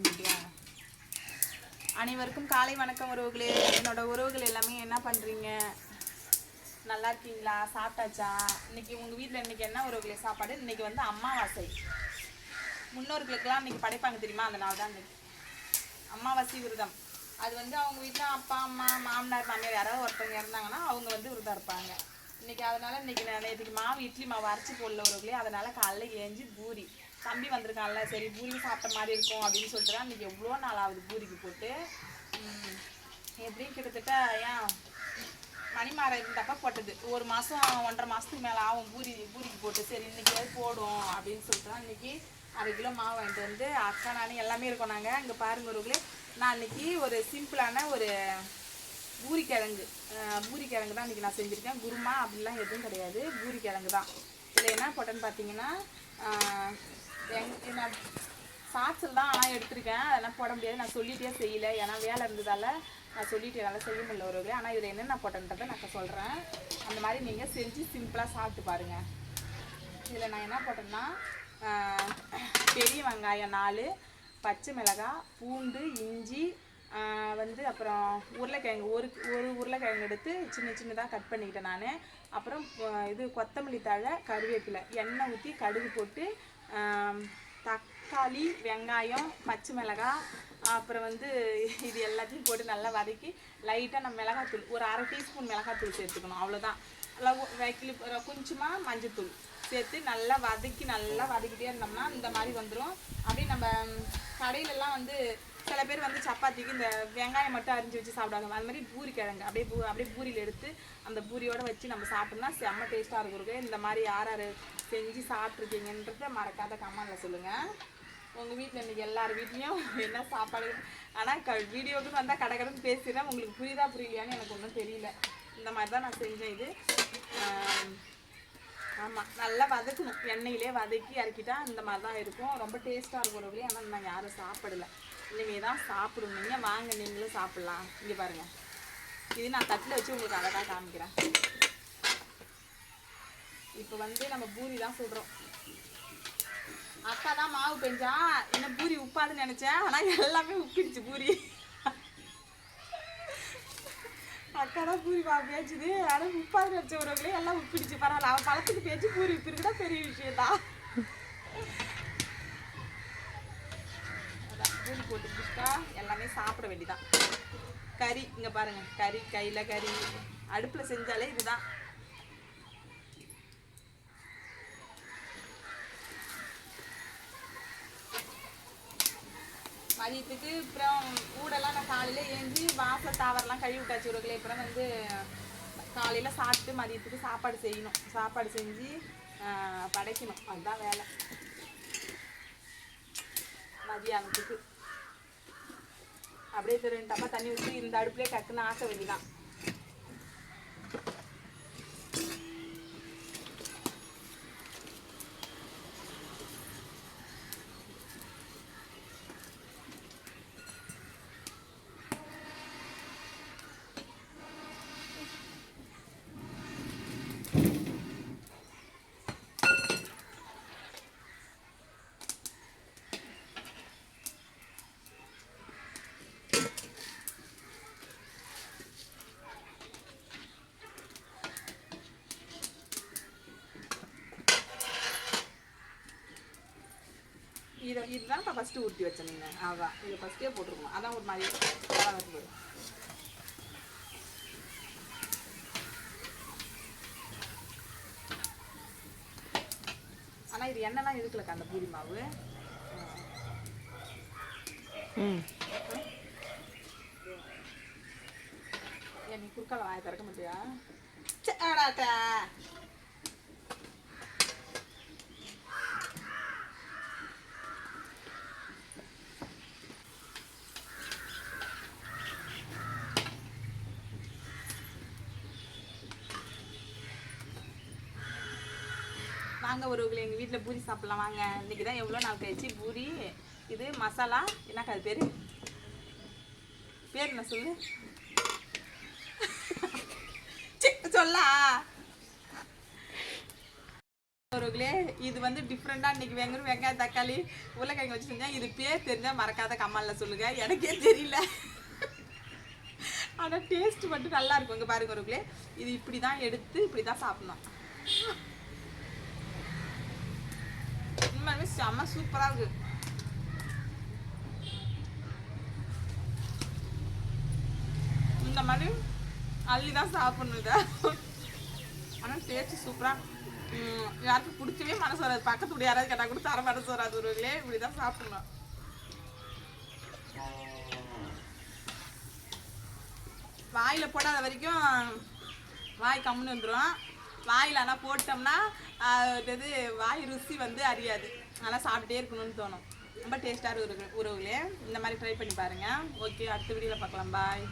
அப்படியா அனைவருக்கும் காலை வணக்கம் உறவுகளே. என்னோட உறவுகள் எல்லாமே என்ன பண்ணுறீங்க நல்லா இருக்கீங்களா? சாப்பிட்டாச்சா? இன்னைக்கு உங்கள் வீட்டில் இன்னைக்கு என்ன உறவுகளே? சாப்பாடு? இன்றைக்கி வந்து அம்மாவாசை. முன்னோர்களுக்கெல்லாம் இன்றைக்கி படைப்பாங்க தெரியுமா? அந்த நாள் தான் இன்றைக்கி அம்மாவாசை விரதம். அது வந்து அவங்க வீட்டில் அப்பா அம்மா மாமனார் மாமியார் யாராவது ஒருத்தவங்க இருந்தாங்கன்னா அவங்க வந்து விரதம் இருப்பாங்க. இன்னைக்கு அதனால் இன்னைக்கு நான் நேற்றுக்கு மாவு இட்லி மாவு அரைச்சி போடல உறவுகளே. அதனால் காலைல ஏஞ்சி பூரி. தம்பி வந்திருக்கான்ல சரி பூரி சாப்பிட்ட மாதிரி இருக்கும் அப்படின்னு சொல்லிட்டு தான் இன்றைக்கி எவ்வளோ நாள் ஆகுது பூரிக்கு போட்டு எப்படின்னு எப்படியும் கிட்டத்தட்ட ஏன் மணிமாரை தப்பா போட்டது. ஒரு மாதம் ஒன்றரை மாதத்துக்கு மேலே ஆகும் பூரி பூரிக்கு போட்டு. சரி இன்னைக்கு போடும் அப்படின்னு சொல்லிட்டு தான் இன்றைக்கி அரை கிலோ மாவு வாங்கிட்டு வந்து அக்கா நானும் எல்லாமே இருக்கோம் நாங்கள் இங்கே பாருங்க ஒருங்களே நான் இன்றைக்கி ஒரு சிம்பிளான ஒரு பூரிக்கிழங்கு பூரிக்கிழங்கு தான் இன்றைக்கி நான் செஞ்சுருக்கேன். குருமா அப்படிலாம் எதுவும் கிடையாது. பூரிக்கிழங்கு தான். இதில் என்ன போட்டேன்னு பார்த்தீங்கன்னா நான் சாட்சில் தான் ஆனால் எடுத்திருக்கேன். அதெல்லாம் போட முடியாது. நான் சொல்லிட்டே செய்யல. ஏன்னா வேலை இருந்ததால் நான் சொல்லிட்டு என்னால் செய்ய முடியல ஒரு ஆனால் இதில் என்னென்ன போட்டேன்றதை நான் சொல்கிறேன் அந்த மாதிரி நீங்கள் செஞ்சு சிம்பிளாக சாப்பிட்டு பாருங்கள் இதில் நான் என்ன போட்டேன்னா பெரிய வெங்காயம் நாலு பச்சை மிளகாய் பூண்டு இஞ்சி வந்து அப்புறம் உருளைக்கிழங்கு ஒரு ஒரு உருளைக்கிழங்கு எடுத்து சின்ன சின்னதாக கட் பண்ணிக்கிட்டேன் நான். அப்புறம் இது கொத்தமல்லி தழை கருவேப்பிலை எண்ணெய் ஊற்றி கடுகு போட்டு தக்காளி வெங்காயம் பச்சை மிளகாய் அப்புறம் வந்து இது எல்லாத்தையும் போட்டு நல்லா வதக்கி லைட்டாக நம்ம மிளகாத்தூள் ஒரு அரை டீஸ்பூன் மிளகாத்தூள் சேர்த்துக்கணும். அவ்வளோதான் நல்லா கொஞ்சமாக மஞ்சத்தூள் சேர்த்து நல்லா வதக்கி நல்லா வதக்கிட்டே இருந்தோம்னா இந்த மாதிரி வந்துடும் அப்படியே நம்ம கடையிலலாம் வந்து சில பேர் வந்து சப்பாத்திக்கு இந்த வெங்காயம் மட்டும் அரிஞ்சு வச்சு சாப்பிடுவாங்க. அது மாதிரி பூரி கிழங்கு. அப்படியே பூ அப்படியே பூரியில் எடுத்து அந்த பூரியோட வச்சு நம்ம சாப்பிட்டோம்னா செம்ம டேஸ்ட்டாக இருக்கும். இந்த மாதிரி யார் யார் செஞ்சு சாப்பிட்ருக்கீங்கன்றத மறக்காத கமெண்டில் சொல்லுங்கள் உங்கள் வீட்டில் இன்றைக்கி எல்லார் வீட்லேயும் என்ன சாப்பாடு? ஆனால் க வீடியோவுக்கு வந்தால் கடை கடன் பேசுகிறேன் உங்களுக்கு புரியுதா புரியலையான்னு எனக்கு ஒன்றும் தெரியல. இந்த மாதிரி தான் நான் செஞ்சேன் இது. ஆமாம் நல்லா வதக்கணும். எண்ணெயிலே வதக்கி இறக்கிட்டா இந்த மாதிரி தான் இருக்கும். ரொம்ப டேஸ்ட்டாக இருக்கும் ஒரு ஆனால் நான் யாரும் சாப்பிடல. இனிமே தான் சாப்பிடணும் வாங்க நீங்களும் சாப்பிட்லாம். இங்கே பாருங்கள் இது நான் தட்டில் வச்சு உங்களுக்கு அழகாக காமிக்கிறேன். இப்போ வந்து நம்ம பூரி தான் சுடுறோம் அக்கா தான் மாவு பெஞ்சா என்ன பூரி உப்பாதுன்னு நினச்சேன். ஆனா எல்லாமே உப்பிடுச்சு பூரி. அக்கா தான் பூரி மாவு பேச்சுது ஆனால் உப்பாது நினச்ச உறவுகளே எல்லாம் உப்பிடுச்சு. பரவாயில்ல அவன் பழத்துக்கு பேச்சு பூரி உப்பிருக்குதான் பெரிய விஷயம் தான் பூரி போட்டு பிடிச்சா எல்லாமே சாப்பிட வேண்டிதான் கறி இங்க பாருங்க கறி கையில கறி அடுப்புல செஞ்சாலே இதுதான். மதியத்துக்கு அப்புறம் ஊடெல்லாம் நான் காலையில் ஏஞ்சி வாசல் தாவரெல்லாம் கழுவி விட்டாச்சு உருளை அப்புறம் வந்து காலையில் சாப்பிட்டு மதியத்துக்கு சாப்பாடு செய்யணும். சாப்பாடு செஞ்சு படைக்கணும். அதுதான் வேலை. மதியானத்துக்கு. அப்படியே ரெண்டு டப்பா தண்ணி ஊற்றி இந்த அடுப்புலேயே டக்குன்னு ஆக்க வேண்டிதான் இதை இதுதான் இப்போ ஃபஸ்ட்டு ஊற்றி வச்சேன் நீங்கள் அதான். இதை ஃபஸ்ட்டே போட்டிருக்கணும். அதான் ஒரு மாதிரி நல்லா ஆனால் இது எண்ணெய்லாம் இருக்குல்லக்கா அந்த பூரி மாவு? நீ குறுக்கால வாயை திறக்க மாட்டியா? வாங்க உறவுகளை எங்கள் வீட்டில் பூரி சாப்பிட்லாம் வாங்க. இன்றைக்கி தான் எவ்வளோ நாள் கழிச்சு பூரி இது மசாலா என்னக்கா அது பேர்? பேர் என்ன சொல்லு? சி, சொல்லா. இது வந்து டிஃப்ரெண்டாக இன்னைக்கு வெங்கும் வெங்காயம் தக்காளி உருளைக்கிழங்கு வச்சு செஞ்சேன் இது பேர் தெரிஞ்சால் மறக்காத கமாலில் சொல்லுங்க. எனக்கே தெரியல. ஆனால் டேஸ்ட் மட்டும் நல்லா இருக்கும் இங்கே பாருங்க ஒருகளே இது இப்படி தான் எடுத்து இப்படி தான் சாப்பிடணும். உண்மையுமே செம்ம சூப்பராக இருக்கு இந்த மாதிரி அள்ளி தான் சாப்பிட்ணும் இதை ஆனால் டேஸ்ட் சூப்பராக யாருக்கும் பிடிச்சவே மனசு வராது பக்கத்து யாராவது கேட்டால் கூட தர மனசு வராது ஒருவர்களே இப்படி தான் சாப்பிடணும் வாயில் போடாத வரைக்கும் வாய் கம்முன்னு வந்துடும் வாயில் ஆனால் போட்டோம்னா அது இது வாய் ருசி வந்து அறியாது. ஆனால் சாப்பிட்டே இருக்கணும்னு தோணும். ரொம்ப டேஸ்ட்டாக இருக்கு உறவுகளே. இந்த மாதிரி ட்ரை பண்ணி பாருங்கள் ஓகே அடுத்த வீடியோவில் பார்க்கலாம். பாய்